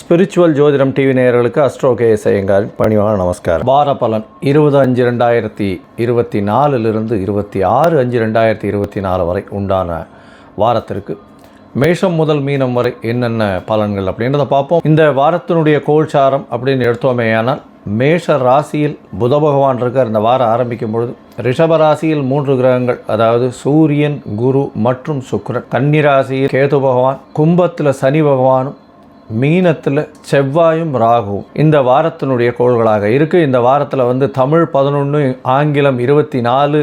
Spiritual ஜோதிடம் TV நேயர்களுக்கு astro KS Iyengar பணிவான நமஸ்காரம். வார பலன் இருபது அஞ்சு ரெண்டாயிரத்தி இருபத்தி நாலுலிருந்து இருபத்தி ஆறு அஞ்சு ரெண்டாயிரத்தி இருபத்தி நாலு வரை உண்டான வாரத்திற்கு மேஷம் முதல் மீனம் வரை என்னென்ன பலன்கள் அப்படின்றத பார்ப்போம். இந்த வாரத்தினுடைய கோல்சாரம் அப்படின்னு எடுத்தோமேயானால் மேஷ ராசியில் புத பகவான் இருக்கார். இந்த வாரம் ஆரம்பிக்கும் பொழுது ரிஷப ராசியில் மூன்று கிரகங்கள் அதாவது சூரியன் குரு மற்றும் சுக்ரன் கன்னி ராசியில் கேது பகவான் கும்பத்தில் சனி பகவானும் மீனத்தில் செவ்வாயும் ராகுவும். இந்த வாரத்தினுடைய கோள்களாக இருக்குது இந்த வாரத்தில் வந்து தமிழ் பதினொன்று ஆங்கிலம் இருபத்தி நாலு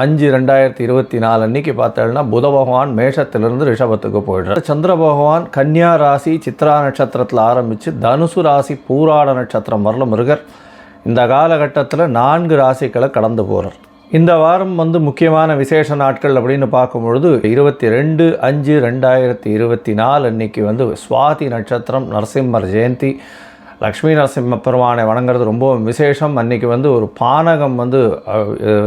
அஞ்சு ரெண்டாயிரத்தி இருபத்தி நாலு அன்னைக்கு பார்த்தோம்னா புத பகவான் மேஷத்திலிருந்து ரிஷபத்துக்கு போயிடுறார். சந்திர பகவான் கன்னியா ராசி சித்ரா நட்சத்திரத்தில் ஆரம்பித்து தனுசு ராசி பூராட நட்சத்திரம் வரலும் மிருகர். இந்த காலகட்டத்தில் நான்கு ராசிகளை கடந்து போகிறார் இந்த வாரம் வந்து முக்கியமான விசேஷ நாட்கள் அப்படின்னு பார்க்கும் பொழுது இருபத்தி ரெண்டு அஞ்சு ரெண்டாயிரத்தி இருபத்தி நாலு அன்னைக்கு வந்து சுவாதி நட்சத்திரம் நரசிம்மர் ஜெயந்தி லக்ஷ்மி நரசிம்ம பெருமானை வணங்குறது ரொம்ப விசேஷம். அன்னைக்கு வந்து ஒரு பானகம் வந்து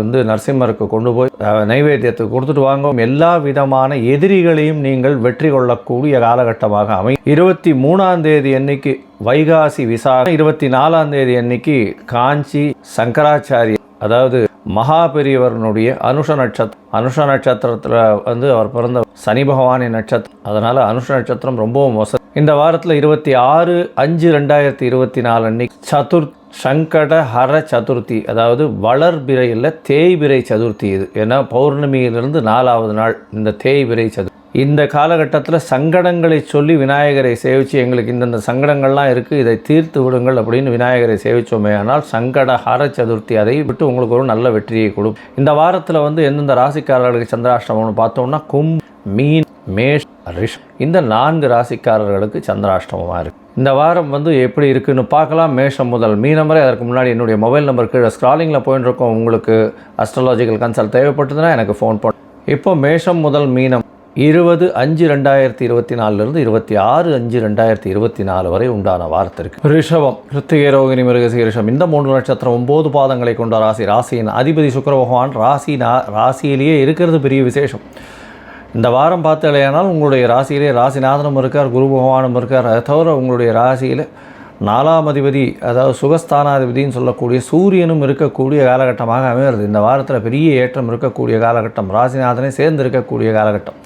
வந்து நரசிம்மருக்கு கொண்டு போய் நைவேத்தியத்துக்கு கொடுத்துட்டு வாங்க. எல்லா விதமான எதிரிகளையும் நீங்கள் வெற்றி கொள்ளக்கூடிய காலகட்டமாக அமை இருபத்தி மூணாம் தேதி அன்னைக்கு வைகாசி விசாகம் இருபத்தி நாலாம் தேதி அன்னைக்கு காஞ்சி சங்கராச்சாரிய அதாவது மகாபெரியவரனுடைய அனுஷ நட்சத்திரம் அனுஷ நட்சத்திரத்தில் வந்து அவர் பிறந்த சனி பகவானின் நட்சத்திரம். அதனால் அனுஷ நட்சத்திரம் ரொம்பவும் வசதி இந்த வாரத்தில் இருபத்தி ஆறு அஞ்சு ரெண்டாயிரத்தி இருபத்தி நாலு அன்னைக்கு சதுர் சங்கட ஹர சதுர்த்தி அதாவது வளர்பிறை இல்லை தேய்பிறை சதுர்த்தி இது. ஏன்னா பௌர்ணமியிலிருந்து நாலாவது நாள் இந்த தேய்பிறை சதுர்த்தி. இந்த காலகட்டத்தில் சங்கடங்களை சொல்லி விநாயகரை சேவித்து எங்களுக்கு இந்தந்த சங்கடங்கள்லாம் இருக்குது இதை தீர்த்து விடுங்கள் அப்படின்னு விநாயகரை சேவித்தோமே ஆனால் சங்கட ஹர சதுர்த்தி அதை விட்டு உங்களுக்கு ஒரு நல்ல வெற்றியை கொடுக்கும் இந்த வாரத்தில் வந்து எந்தெந்த ராசிக்காரர்களுக்கு சந்திராஷ்டமம்னு பார்த்தோம்னா கும் மீன் மேஷ் ரிஷ். இந்த நான்கு ராசிக்காரர்களுக்கு சந்திராஷ்டமமாக இருக்குது இந்த வாரம் வந்து எப்படி இருக்குன்னு பார்க்கலாம். மேஷம் முதல் மீனம் வரை அதற்கு முன்னாடி என்னுடைய மொபைல் நம்பர் கீழே ஸ்க்ராலிங்கில் போயின்னு இருக்கோம் உங்களுக்கு அஸ்ட்ராலாஜிக்கல் கன்சல்ட் தேவைப்பட்டதுன்னா எனக்கு ஃபோன் பண்ண இப்போ மேஷம் முதல் மீனம் இருபது அஞ்சு ரெண்டாயிரத்தி இருபத்தி நாலுலேருந்து இருபத்தி ஆறு அஞ்சு ரெண்டாயிரத்தி இருபத்தி நாலு வரை உண்டான வாரத்திற்கு ரிஷபம் கிருத்திகை ரோகிணி மிருகசி ரிஷம் இந்த மூன்று நட்சத்திரம் ஒம்பது பாதங்களை கொண்ட ராசி. ராசியின் அதிபதி சுக்கர பகவான் ராசி ராசியிலேயே இருக்கிறது பெரிய விசேஷம். இந்த வாரம் பார்த்தலையானால் உங்களுடைய ராசியிலே ராசிநாதனும் இருக்கார் குரு பகவானும் இருக்கார். அதை தவிர உங்களுடைய ராசியில் நாலாம் அதிபதி அதாவது சுகஸ்தானாதிபதினு சொல்லக்கூடிய சூரியனும் இருக்கக்கூடிய காலகட்டமாக அமைகிறது. இந்த வாரத்தில் பெரிய ஏற்றம் இருக்கக்கூடிய காலகட்டம். ராசிநாதனே சேர்ந்து இருக்கக்கூடிய காலகட்டம்.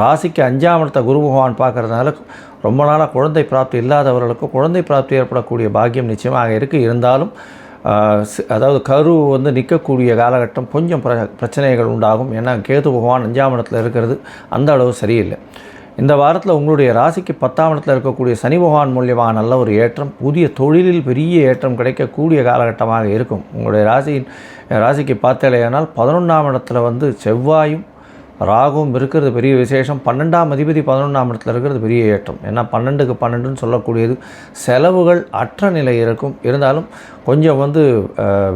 ராசிக்கு அஞ்சாம் இடத்த குரு பகவான் பார்க்கறதுனால ரொம்ப நாளாக குழந்தை பிராப்தி இல்லாதவர்களுக்கு குழந்தை பிராப்தி ஏற்படக்கூடிய பாக்கியம் நிச்சயமாக இருக்குது இருந்தாலும் அதாவது கரு வந்து நிற்கக்கூடிய காலகட்டம் கொஞ்சம் பிர பிரச்சனைகள் உண்டாகும். ஏன்னா கேது பகவான் அஞ்சாம் இடத்துல இருக்கிறது. அந்த அளவு சரியில்லை. இந்த வாரத்தில் உங்களுடைய ராசிக்கு பத்தாம் இடத்துல இருக்கக்கூடிய சனி பகவான் மூலியமாக நல்ல ஒரு ஏற்றம் புதிய தொழிலில் பெரிய ஏற்றம் கிடைக்கக்கூடிய காலகட்டமாக இருக்கும். உங்களுடைய ராசியின் ராசிக்கு பார்த்தலையானால் பதினொன்றாம் இடத்துல வந்து செவ்வாயும் ராகுவும் இருக்கிறது பெரிய விசேஷம். பன்னெண்டாம் அதிபதி பதினொன்றாம் இடத்துல இருக்கிறது பெரிய ஏற்றம். ஏன்னா பன்னெண்டுக்கு பன்னெண்டுன்னு சொல்லக்கூடியது செலவுகள் அற்ற நிலை இருக்கும். இருந்தாலும் கொஞ்சம் வந்து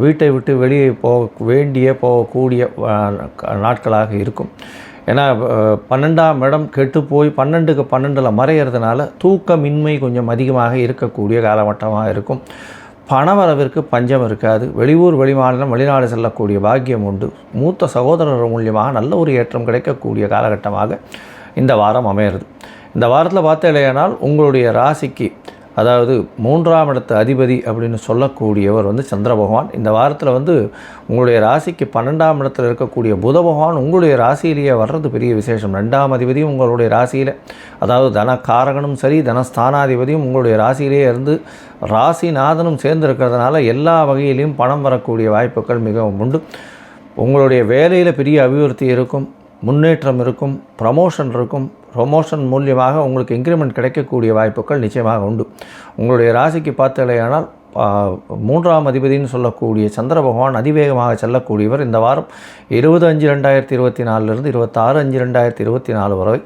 வீட்டை விட்டு வெளியே போக வேண்டிய போகக்கூடிய நாட்களாக இருக்கும். ஏன்னா பன்னெண்டாம் இடம் கெட்டு போய் பன்னெண்டுக்கு பன்னெண்டில் மறையிறதுனால தூக்கமின்மை கொஞ்சம் அதிகமாக இருக்கக்கூடிய காலகட்டமாக இருக்கும். பணவரவிற்கு பஞ்சம் இருக்காது. வெளியூர் வெளிமாநிலம் வெளிநாடு செல்லக்கூடிய பாக்கியம் உண்டு. மூத்த சகோதரர் மூலியமாக நல்ல ஒரு ஏற்றம் கிடைக்கக்கூடிய காலகட்டமாக இந்த வாரம் அமையிறது இந்த வாரத்தில் பார்த்தீங்களேனால் உங்களுடைய ராசிக்கு அதாவது மூன்றாம் இடத்து அதிபதி அப்படின்னு சொல்லக்கூடியவர் வந்து சந்திர பகவான். இந்த வாரத்தில் வந்து உங்களுடைய ராசிக்கு பன்னெண்டாம் இடத்துல இருக்கக்கூடிய புத பகவான் உங்களுடைய ராசியிலேயே வர்றது பெரிய விசேஷம். ரெண்டாம் அதிபதியும் உங்களுடைய ராசியில் அதாவது தனக்காரகனும் சரி தனஸ்தானாதிபதியும் உங்களுடைய ராசியிலேயே இருந்து ராசிநாதனும் சேர்ந்து இருக்கிறதுனால எல்லா வகையிலையும் பணம் வரக்கூடிய வாய்ப்புகள் மிகவும் உண்டு. உங்களுடைய வேலையில் பெரிய அபிவிருத்தி இருக்கும் முன்னேற்றம் இருக்கும் ப்ரமோஷன் இருக்கும் ப்ரொமோஷன் மூலியமாக உங்களுக்கு இன்க்ரிமெண்ட் கிடைக்கக்கூடிய வாய்ப்புகள் நிச்சயமாக உண்டு. உங்களுடைய ராசிக்கு பார்த்தலையானால் மூன்றாம் அதிபதினு சொல்லக்கூடிய சந்திர பகவான் அதிவேகமாக செல்லக்கூடியவர் இந்த வாரம் இருபது அஞ்சு ரெண்டாயிரத்தி இருபத்தி நாலுலேருந்து இருபத்தாறு அஞ்சு ரெண்டாயிரத்தி இருபத்தி நாலு வரை.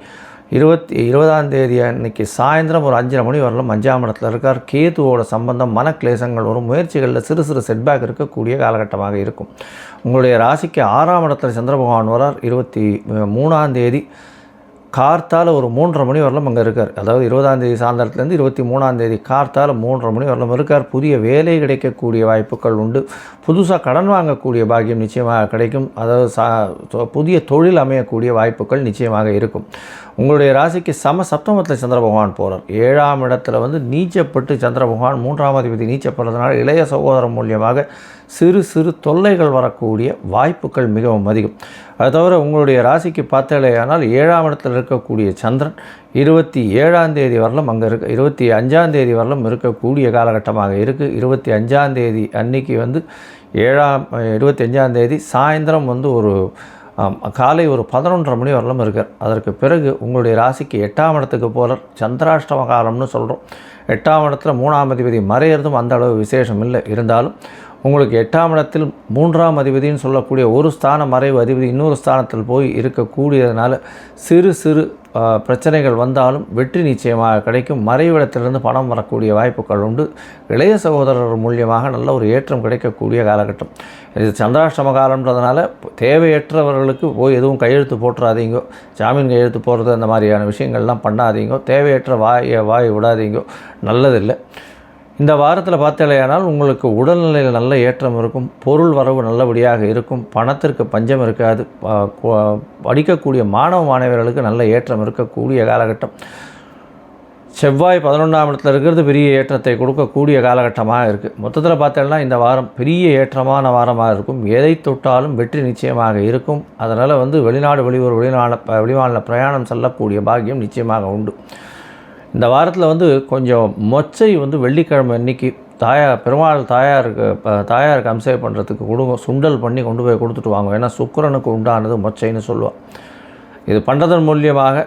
இருபத்தி இருபதாம் தேதி அன்னைக்கு சாயந்தரம் ஒரு அஞ்சரை மணி வரலும் அஞ்சாம் இடத்துல இருக்கார். கேதுவோட சம்பந்தம் மனக்லேசங்கள் வரும். முயற்சிகளில் சிறு சிறு செட்பேக் இருக்கக்கூடிய காலகட்டமாக இருக்கும். உங்களுடைய ராசிக்கு ஆறாம் இடத்துல சந்திர பகவான் வரார். இருபத்தி மூணாம் தேதி கார்த்தால் ஒரு மூன்றரை மணி வரலும் அங்கே இருக்கார். அதாவது இருபதாந்தேதி சாயந்தரத்துலேருந்து இருபத்தி மூணாந்தேதி கார்த்தால் கார்த்தால மூன்றரை மணி வரலும் இருக்கார். புதிய வேலை கிடைக்கக்கூடிய வாய்ப்புகள் உண்டு. புதுசாக கடன் வாங்கக்கூடிய பாக்கியம் நிச்சயமாக கிடைக்கும். அதாவது சா புதிய தொழில் அமையக்கூடிய வாய்ப்புகள் நிச்சயமாக இருக்கும். உங்களுடைய ராசிக்கு சம சப்தமத்தில் சந்திர பகவான் போகிறார் ஏழாம் இடத்துல வந்து நீச்சப்பட்டு சந்திர பகவான் மூன்றாம் அதிபதி நீச்சப்படுறதுனால இளைய சகோதரம் மூலியமாக சிறு சிறு தொல்லைகள் வரக்கூடிய வாய்ப்புகள் மிகவும் அதிகம். அது தவிர உங்களுடைய ராசிக்கு பார்த்தாலேயானால் ஏழாம் இடத்தில் இருக்கக்கூடிய சந்திரன் இருபத்தி ஏழாம் தேதி வரலும் அங்கே இருக்க இருபத்தி அஞ்சாம் தேதி வரலும் இருக்கக்கூடிய காலகட்டமாக இருக்குது இருபத்தி அஞ்சாம் தேதி அன்னைக்கு வந்து ஏழாம் இருபத்தி அஞ்சாம் தேதி சாயந்தரம் வந்து ஒரு காலை ஒரு பதினொன்றரை மணி வரலும் இருக்கார். அதற்கு பிறகு உங்களுடைய ராசிக்கு எட்டாம் இடத்துக்கு போகிறார் சந்திராஷ்டம காலம்னு சொல்கிறோம் எட்டாம் இடத்துல மூணாம் அதிபதி மறையிறதும் அந்த அளவு விசேஷம் இல்லை. இருந்தாலும் உங்களுக்கு எட்டாம் இடத்தில் மூன்றாம் அதிபதின்னு சொல்லக்கூடிய ஒரு ஸ்தான மறைவு அதிபதி இன்னொரு ஸ்தானத்தில் போய் இருக்கக்கூடியதுனால சிறு சிறு பிரச்சனைகள் வந்தாலும் வெற்றி நிச்சயமாக கிடைக்கும். மறைவிடத்திலிருந்து பணம் வரக்கூடிய வாய்ப்புகள் உண்டு. இளைய சகோதரர் மூலியமாக நல்ல ஒரு ஏற்றம் கிடைக்கக்கூடிய காலகட்டம். இது சந்திராஷ்டம காலம்ன்றதுனால தேவையற்றவர்களுக்கு போய் எதுவும் கையெழுத்து போட்டுறாதீங்கோ ஜாமீன் கையெழுத்து போடுறது அந்த மாதிரியான விஷயங்கள்லாம் பண்ணாதீங்கோ தேவையற்ற வாயை வாய் விடாதீங்கோ நல்லதில்லை. இந்த வாரத்தில் பார்த்தலையானால் உங்களுக்கு உடல்நிலையில் நல்ல ஏற்றம் இருக்கும் பொருள் வரவு நல்லபடியாக இருக்கும் பணத்திற்கு பஞ்சம் இருக்காது படிக்கக்கூடிய மாணவ மாணவர்களுக்கு நல்ல ஏற்றம் இருக்கக்கூடிய காலகட்டம். செவ்வாய் பதினொன்றாம் இடத்துல இருக்கிறது பெரிய ஏற்றத்தை கொடுக்கக்கூடிய காலகட்டமாக இருக்குது மொத்தத்தில் பார்த்தோம்னா இந்த வாரம் பெரிய ஏற்றமான வாரமாக இருக்கும். எதை தொட்டாலும் வெற்றி நிச்சயமாக இருக்கும். அதனால் வந்து வெளிநாடு வெளியூர் வெளிநாடு வெளிமாநில பிரயாணம் செல்லக்கூடிய பாக்கியம் நிச்சயமாக உண்டு. இந்த வாரத்தில் வந்து கொஞ்சம் மொச்சை வந்து வெள்ளிக்கிழமை அன்னைக்கு தாயார் பெருமாள் தாயாருக்கு ப- தாயாருக்கு அம்சை பண்ணுறதுக்கு கொடுங்க சுண்டல் பண்ணி கொண்டு போய் கொடுத்துட்டு வாங்க. ஏன்னா சுக்கரனுக்கு உண்டானது மொச்சைன்னு சொல்லுவாள் இது பண்ணுறதன் மூலியமாக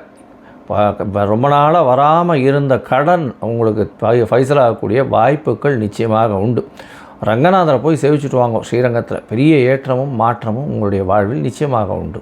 ரொம்ப நாளாக வராமல் இருந்த கடன் உங்களுக்கு ஃபைசலாகக்கூடிய ஃபைசல் ஆகக்கூடிய வாய்ப்புகள் நிச்சயமாக உண்டு. ரங்கநாதரை போய் சேவிச்சுட்டு வாங்க. ஸ்ரீரங்கத்தில் பெரிய ஏற்றமும் மாற்றமும் உங்களுடைய வாழ்வில் நிச்சயமாக உண்டு.